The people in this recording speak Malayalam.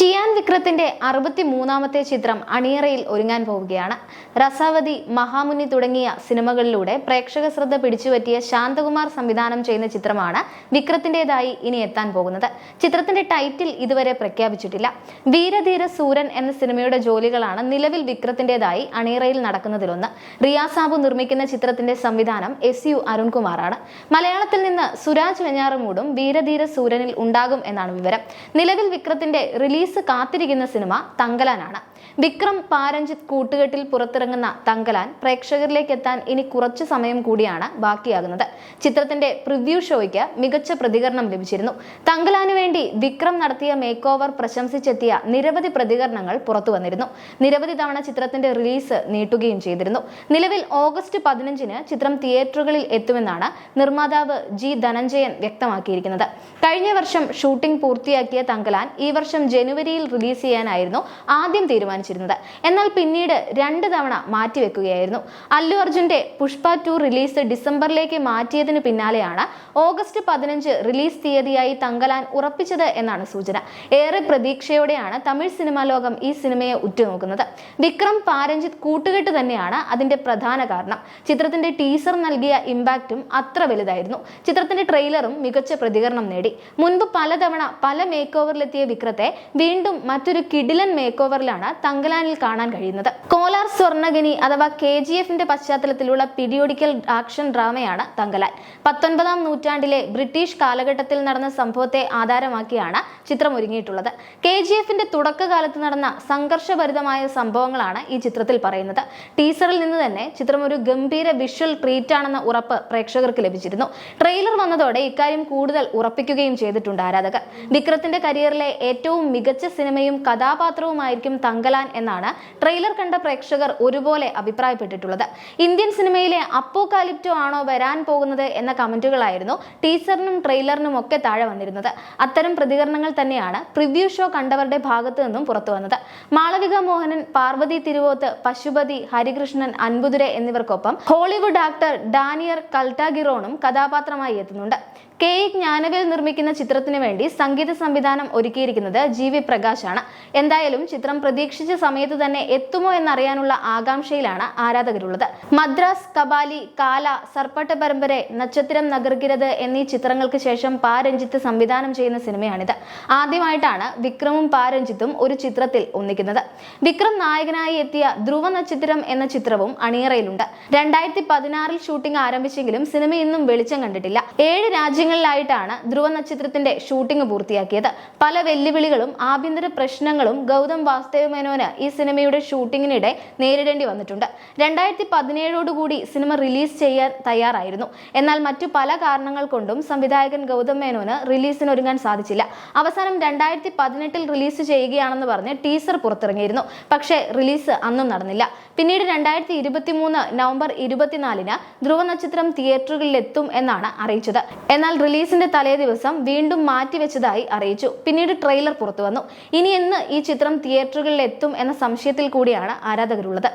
ചിയാൻ വിക്രത്തിന്റെ അറുപത്തി മൂന്നാമത്തെ ചിത്രം അണിയറയിൽ ഒരുങ്ങാൻ പോവുകയാണ്. രസാവതി മഹാമുനി തുടങ്ങിയ സിനിമകളിലൂടെ പ്രേക്ഷക ശ്രദ്ധ പിടിച്ചുപറ്റിയ ശാന്തകുമാർ സംവിധാനം ചെയ്യുന്ന ചിത്രമാണ് വിക്രത്തിന്റേതായി ഇനി എത്താൻ പോകുന്നത്. ചിത്രത്തിന്റെ ടൈറ്റിൽ ഇതുവരെ പ്രഖ്യാപിച്ചിട്ടില്ല. വീരധീര സൂരൻ എന്ന സിനിമയുടെ ജോലികളാണ് നിലവിൽ വിക്രത്തിന്റേതായി അണിയറയിൽ നടക്കുന്നതിലൊന്ന്. റിയാസാബു നിർമ്മിക്കുന്ന ചിത്രത്തിന്റെ സംവിധാനം എസ് യു അരുൺകുമാറാണ്. മലയാളത്തിൽ നിന്ന് സുരാജ് വെഞ്ഞാറമൂടും വീരധീര സൂരനിൽ ഉണ്ടാകും എന്നാണ് വിവരം. നിലവിൽ വിക്രത്തിന്റെ റിലീസ് കാത്തിരിക്കുന്ന സിനിമ തങ്കലാനാണ്. വിക്രം പാരഞ്ജിത്ത് കൂട്ടുകെട്ടിൽ പുറത്തിറങ്ങുന്ന തങ്കലാൻ പ്രേക്ഷകരിലേക്ക് എത്താൻ ഇനി കുറച്ചു സമയം കൂടിയാണ് ബാക്കിയാകുന്നത്. ചിത്രത്തിന്റെ പ്രിവ്യൂ ഷോയ്ക്ക് മികച്ച പ്രതികരണം ലഭിച്ചിരുന്നു. തങ്കലാനു വേണ്ടി വിക്രം നടത്തിയ മേക്ക് ഓവർ പ്രശംസിച്ചെത്തിയ നിരവധി പ്രതികരണങ്ങൾ പുറത്തു വന്നിരുന്നു. നിരവധി തവണ ചിത്രത്തിന്റെ റിലീസ് നീട്ടുകയും ചെയ്തിരുന്നു. നിലവിൽ ഓഗസ്റ്റ് പതിനഞ്ചിന് ചിത്രം തിയേറ്ററുകളിൽ എത്തുമെന്നാണ് നിർമ്മാതാവ് ജി ധനഞ്ജയൻ വ്യക്തമാക്കിയിരിക്കുന്നത്. കഴിഞ്ഞ വർഷം ഷൂട്ടിംഗ് പൂർത്തിയാക്കിയ തങ്കലാൻ ഈ വർഷം ജനുവരിയിൽ റിലീസ് ചെയ്യാനായിരുന്നു ആദ്യം തീരുമാനിച്ചിരുന്നത്. എന്നാൽ പിന്നീട് രണ്ട് തവണ മാറ്റിവെക്കുകയായിരുന്നു. അല്ലു അർജുന്റെ പുഷ്പ ടു റിലീസ് ഡിസംബറിലേക്ക് മാറ്റിയതിന് പിന്നാലെയാണ് ഓഗസ്റ്റ് പതിനഞ്ച് റിലീസ് തീയതിയായി തങ്കലാൻ ഉറപ്പിച്ചത് എന്നാണ് സൂചന. ഏറെ പ്രതീക്ഷയോടെയാണ് തമിഴ് സിനിമാ ലോകം ഈ സിനിമയെ ഉറ്റുനോക്കുന്നത്. വിക്രം പാരഞ്ജിത്ത് കൂട്ടുകെട്ട് തന്നെയാണ് അതിന്റെ പ്രധാന കാരണം. ചിത്രത്തിന്റെ ടീസർ നൽകിയ ഇമ്പാക്റ്റും അത്ര വലുതായിരുന്നു. ചിത്രത്തിന്റെ ട്രെയിലറും മികച്ച പ്രതികരണം നേടി. മുൻപ് പലതവണ പല മേക്ക് ഓവറിലെത്തിയ വിക്രത്തെ വീണ്ടും മറ്റൊരു കിടിലൻ മേക്ക് ഓവറിലാണ് തങ്കലാനിൽ കാണാൻ കഴിയുന്നത്. കോലാർ സ്വർണഗിനി അഥവാ കെ ജി എഫിന്റെ പശ്ചാത്തലത്തിലുള്ള പിരിയോഡിക്കൽ ആക്ഷൻ ഡ്രാമയാണ് തങ്കലാൻ. പത്തൊൻപതാം നൂറ്റാണ്ടിലെ ബ്രിട്ടീഷ് കാലഘട്ടത്തിൽ നടന്ന സംഭവത്തെ ആധാരമാക്കിയാണ് ചിത്രം ഒരുങ്ങിയിട്ടുള്ളത്. കെ ജി എഫിന്റെ തുടക്കകാലത്ത് നടന്ന സംഘർഷഭരിതമായ സംഭവങ്ങളാണ് ഈ ചിത്രത്തിൽ പറയുന്നത്. ടീസറിൽ നിന്ന് തന്നെ ചിത്രം ഒരു ഗംഭീര വിഷ്വൽ ട്രീറ്റ് ആണെന്ന ഉറപ്പ് പ്രേക്ഷകർക്ക് ലഭിച്ചിരുന്നു. ട്രെയിലർ വന്നതോടെ ഇക്കാര്യം കൂടുതൽ ഉറപ്പിക്കുകയും ചെയ്തിട്ടുണ്ട് ആരാധകർ. വിക്രത്തിന്റെ കരിയറിലെ ഏറ്റവും മികച്ച സിനിമയും കഥാപാത്രവുമായിരിക്കും തങ്കലാൻ എന്നാണ് ട്രെയിലർ കണ്ട പ്രേക്ഷകർ ഒരുപോലെ അഭിപ്രായപ്പെട്ടിട്ടുള്ളത്. ഇന്ത്യൻ സിനിമയിലെ അപ്പോകാലിപ്റ്റോ ആണോ വരാൻ പോകുന്നത് എന്ന കമന്റുകളായിരുന്നു ടീസറിനും ട്രെയിലറിനും ഒക്കെ താഴെ വന്നിരുന്നത്. അത്തരം പ്രതികരണങ്ങൾ തന്നെയാണ് പ്രിവ്യൂ ഷോ കണ്ടവരുടെ ഭാഗത്തു നിന്നും പുറത്തു വന്നത്. മാളവിക മോഹനൻ പാർവതി തിരുവോത്ത് പശുപതി ഹരികൃഷ്ണൻ അൻപുതുരെ എന്നിവർക്കൊപ്പം ഹോളിവുഡ് ആക്ടർ ഡാനിയർ കൽട്ടാഗിറോണും കഥാപാത്രമായി എത്തുന്നുണ്ട്. കെ ഇ ജ്ഞാനവേൽ നിർമ്മിക്കുന്ന ചിത്രത്തിന് വേണ്ടി സംഗീത സംവിധാനം ഒരുക്കിയിരിക്കുന്നത് ജി വി പ്രകാശാണ്. എന്തായാലും ചിത്രം പ്രതീക്ഷിച്ച സമയത്ത് തന്നെ എത്തുമോ എന്നറിയാനുള്ള ആകാംക്ഷയിലാണ് ആരാധകരുള്ളത്. മദ്രാസ് കബാലി കാല സർപ്പട്ട പരമ്പര നക്ഷത്രം നഗർകിരത് എന്നീ ചിത്രങ്ങൾക്ക് ശേഷം പാ രഞ്ജിത്ത് സംവിധാനം ചെയ്യുന്ന സിനിമയാണിത്. ആദ്യമായിട്ടാണ് വിക്രമും പാ രഞ്ജിത്തും ഒരു ചിത്രത്തിൽ ഒന്നിക്കുന്നത്. വിക്രം നായകനായി എത്തിയ ധ്രുവ നക്ഷത്രം എന്ന ചിത്രവും അണിയറയിലുണ്ട്. രണ്ടായിരത്തി പതിനാറിൽ ഷൂട്ടിംഗ് ആരംഭിച്ചെങ്കിലും സിനിമ ഇന്നും വെളിച്ചം കണ്ടിട്ടില്ല. ഏഴ് രാജ്യങ്ങളിലായിട്ടാണ് ധ്രുവ നക്ഷത്രത്തിന്റെ ഷൂട്ടിംഗ് പൂർത്തിയാക്കിയത്. പല വെല്ലുവിളികളും ആഭ്യന്തര പ്രശ്നങ്ങളും ഗൗതം വാസുദേവ മേനോന് ഈ സിനിമയുടെ ഷൂട്ടിങ്ങിനിടെ നേരിടേണ്ടി വന്നിട്ടുണ്ട്. രണ്ടായിരത്തി പതിനേഴോടുകൂടി സിനിമ റിലീസ് ചെയ്യാൻ തയ്യാറായിരുന്നു. എന്നാൽ മറ്റു പല കാരണങ്ങൾ കൊണ്ടും സംവിധായകൻ ഗൗതം മേനോന് റിലീസിന് ഒരുങ്ങാൻ സാധിച്ചില്ല. അവസാനം രണ്ടായിരത്തി പതിനെട്ടിൽ റിലീസ് ചെയ്യുകയാണെന്ന് പറഞ്ഞ് ടീസർ പുറത്തിറങ്ങിയിരുന്നു. പക്ഷേ റിലീസ് അന്നും നടന്നില്ല. പിന്നീട് രണ്ടായിരത്തി ഇരുപത്തി മൂന്ന് നവംബർ ഇരുപത്തിനാലിന് ധ്രുവ നക്ഷത്രം തിയേറ്ററുകളിലെത്തും എന്നാണ് അറിയിച്ചത്. എന്നാൽ റിലീസിന്റെ തലേ ദിവസം വീണ്ടും മാറ്റിവെച്ചതായി അറിയിച്ചു. പിന്നീട് ട്രെയിലർ പുറത്തു വന്നു ഇനി എന്ന് ഈ ചിത്രം തിയേറ്ററുകളിൽ എത്തും എന്ന സംശയത്തിൽ കൂടിയാണ് ആരാധകരുള്ളത്.